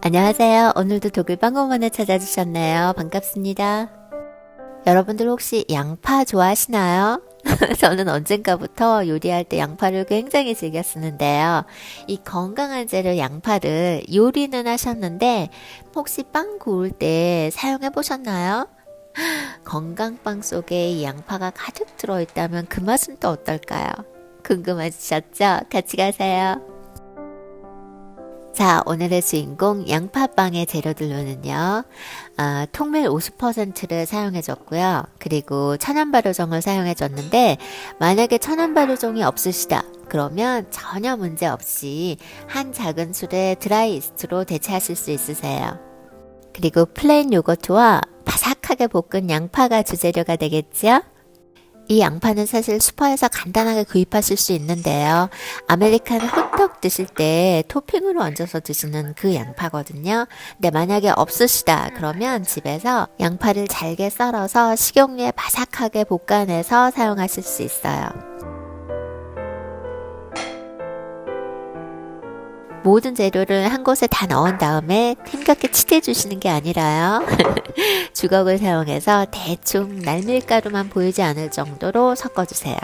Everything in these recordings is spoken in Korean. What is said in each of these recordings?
안녕하세요. 오늘도 독일 빵고문을 찾아주셨네요. 반갑습니다. 여러분들 혹시 양파 좋아하시나요? 저는 언젠가부터 요리할 때 양파를 굉장히 즐겨 쓰는데요. 이 건강한 재료 양파를 요리는 하셨는데 혹시 빵 구울 때 사용해 보셨나요? 건강빵 속에 이 양파가 가득 들어있다면 그 맛은 또 어떨까요? 궁금하셨죠? 같이 가세요. 자, 오늘의 주인공 양파빵의 재료들로는요, 아, 통밀 50%를 사용해 줬고요. 그리고 천연발효종을 사용해 줬는데, 만약에 천연발효종이 없으시다. 그러면 전혀 문제 없이 한 작은 술의 드라이 이스트로 대체하실 수 있으세요. 그리고 플레인 요거트와 바삭하게 볶은 양파가 주재료가 되겠죠? 이 양파는 사실 슈퍼에서 간단하게 구입하실 수 있는데요. 아메리카노 호떡 드실 때 토핑으로 얹어서 드시는 그 양파거든요. 근데 만약에 없으시다 그러면 집에서 양파를 잘게 썰어서 식용유에 바삭하게 볶아내서 사용하실 수 있어요. 모든 재료를 한 곳에 다 넣은 다음에 힘겹게 치대해 주시는 게 아니라요. 주걱을 사용해서 대충 날밀가루만 보이지 않을 정도로 섞어주세요.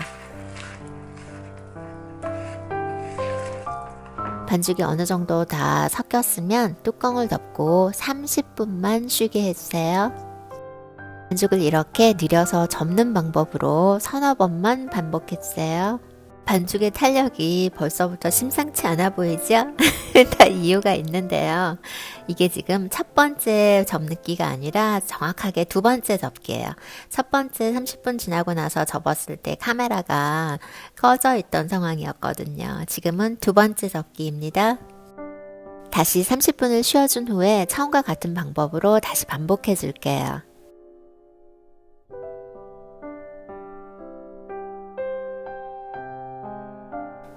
반죽이 어느 정도 다 섞였으면 뚜껑을 덮고 30분만 쉬게 해주세요. 반죽을 이렇게 늘여서 접는 방법으로 서너 번만 반복해주세요. 반죽의 탄력이 벌써부터 심상치 않아 보이죠? 다 이유가 있는데요. 이게 지금 첫 번째 접는기가 아니라 정확하게 두 번째 접기예요. 첫 번째 30분 지나고 나서 접었을 때 카메라가 꺼져 있던 상황이었거든요. 지금은 두 번째 접기입니다. 다시 30분을 쉬어준 후에 처음과 같은 방법으로 다시 반복해 줄게요.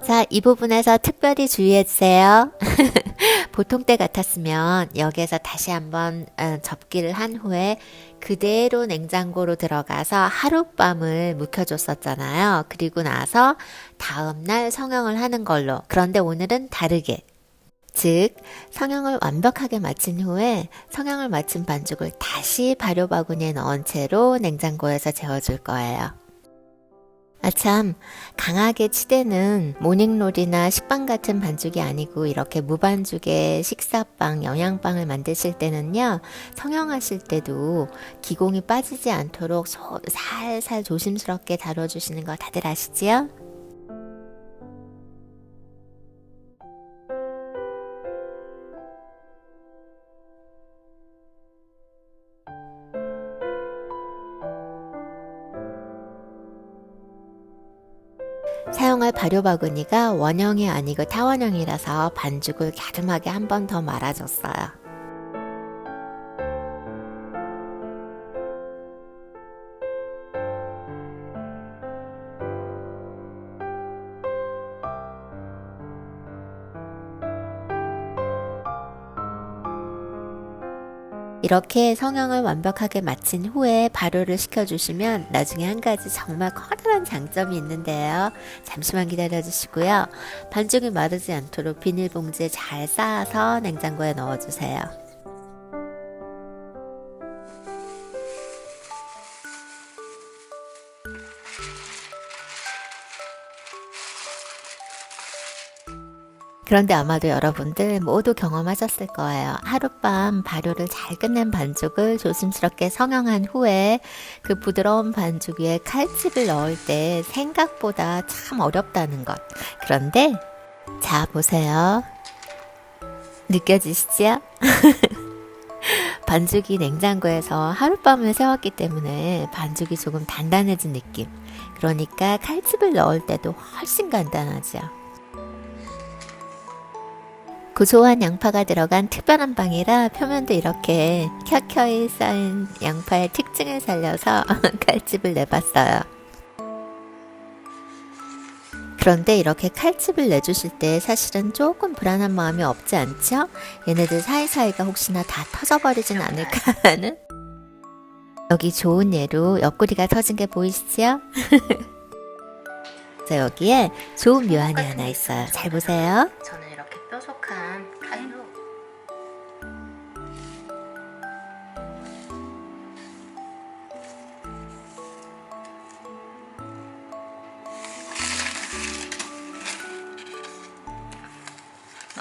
자, 이 부분에서 특별히 주의해 주세요. 보통 때 같았으면 여기에서 다시 한번 어, 접기를 한 후에 그대로 냉장고로 들어가서 하룻밤을 묵혀줬었잖아요. 그리고 나서 다음날 성형을 하는 걸로. 그런데 오늘은 다르게. 즉, 성형을 완벽하게 마친 후에 성형을 마친 반죽을 다시 발효 바구니에 넣은 채로 냉장고에서 재워줄 거예요. 아참, 강하게 치대는 모닝롤이나 식빵 같은 반죽이 아니고 이렇게 무반죽의 식사빵, 영양빵을 만드실 때는요, 성형하실 때도 기공이 빠지지 않도록 소, 살살 조심스럽게 다뤄주시는 거 다들 아시지요? 사용할 발효 바구니가 원형이 아니고 타원형이라서 반죽을 갸름하게 한 번 더 말아줬어요. 이렇게 성형을 완벽하게 마친 후에 발효를 시켜주시면 나중에 한 가지 정말 커다란 장점이 있는데요. 잠시만 기다려주시고요. 반죽이 마르지 않도록 비닐봉지에 잘 쌓아서 냉장고에 넣어주세요. 그런데 아마도 여러분들 모두 경험하셨을 거예요. 하룻밤 발효를 잘 끝낸 반죽을 조심스럽게 성형한 후에 그 부드러운 반죽 위에 칼집을 넣을 때 생각보다 참 어렵다는 것. 그런데 자 보세요. 느껴지시죠? 반죽이 냉장고에서 하룻밤을 세웠기 때문에 반죽이 조금 단단해진 느낌. 그러니까 칼집을 넣을 때도 훨씬 간단하죠. 고소한 양파가 들어간 특별한 빵이라 표면도 이렇게 켜켜이 쌓인 양파의 특징을 살려서 칼집을 내봤어요. 그런데 이렇게 칼집을 내주실 때 사실은 조금 불안한 마음이 없지 않죠? 얘네들 사이사이가 혹시나 다 터져버리진 않을까 하는? 여기 좋은 예로 옆구리가 터진 게 보이시죠? 자, 여기에 좋은 묘안이 하나 있어요. 잘 보세요.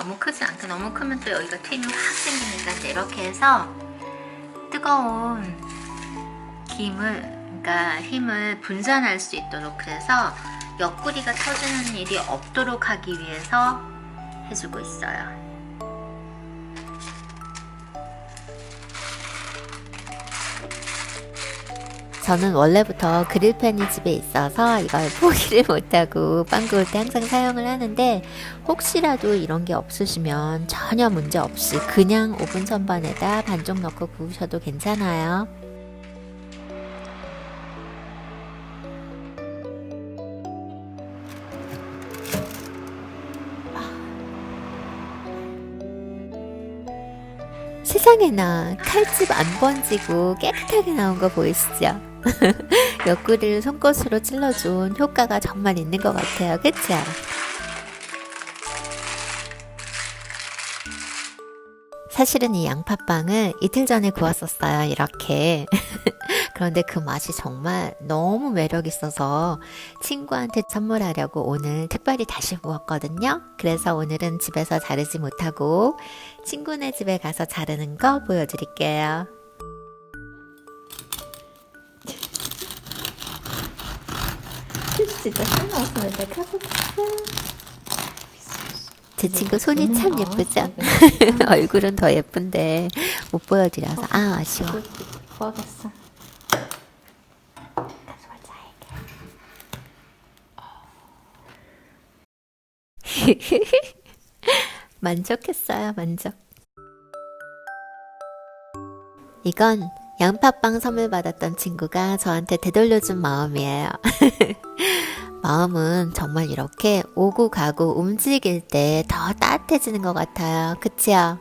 너무 크지 않게 너무 크면 또 여기가 트임이 확 생기니까 이제 이렇게 해서 뜨거운 김을 그러니까 힘을 분산할 수 있도록 그래서 옆구리가 터지는 일이 없도록 하기 위해서 해주고 있어요. 저는 원래부터 그릴팬이 집에 있어서 이걸 포기를 못하고 빵 구울 때 항상 사용을 하는데 혹시라도 이런 게 없으시면 전혀 문제 없이 그냥 오븐 선반에다 반쪽 넣고 구우셔도 괜찮아요. 세상에나 칼집 안 번지고 깨끗하게 나온 거 보이시죠? 옆구리를 손것으로 찔러준 효과가 정말 있는 것 같아요. 그쵸? 사실은 이 양파빵을 이틀 전에 구웠었어요. 이렇게. 그런데 그 맛이 정말 너무 매력 있어서 친구한테 선물하려고 오늘 특별히 다시 구웠거든요. 그래서 오늘은 집에서 자르지 못하고 친구네 집에 가서 자르는 거 보여드릴게요. 진짜 설마왔으면 내가 가볼까? 제 친구 손이 참 예쁘죠? 얼굴은 더 예쁜데 못 보여드려서 아 아쉬워. 구하겠어. 만족했어요, 만족. 이건 양파빵 선물 받았던 친구가 저한테 되돌려준 마음이에요. 마음은 정말 이렇게 오고 가고 움직일 때 더 따뜻해지는 것 같아요. 그치요?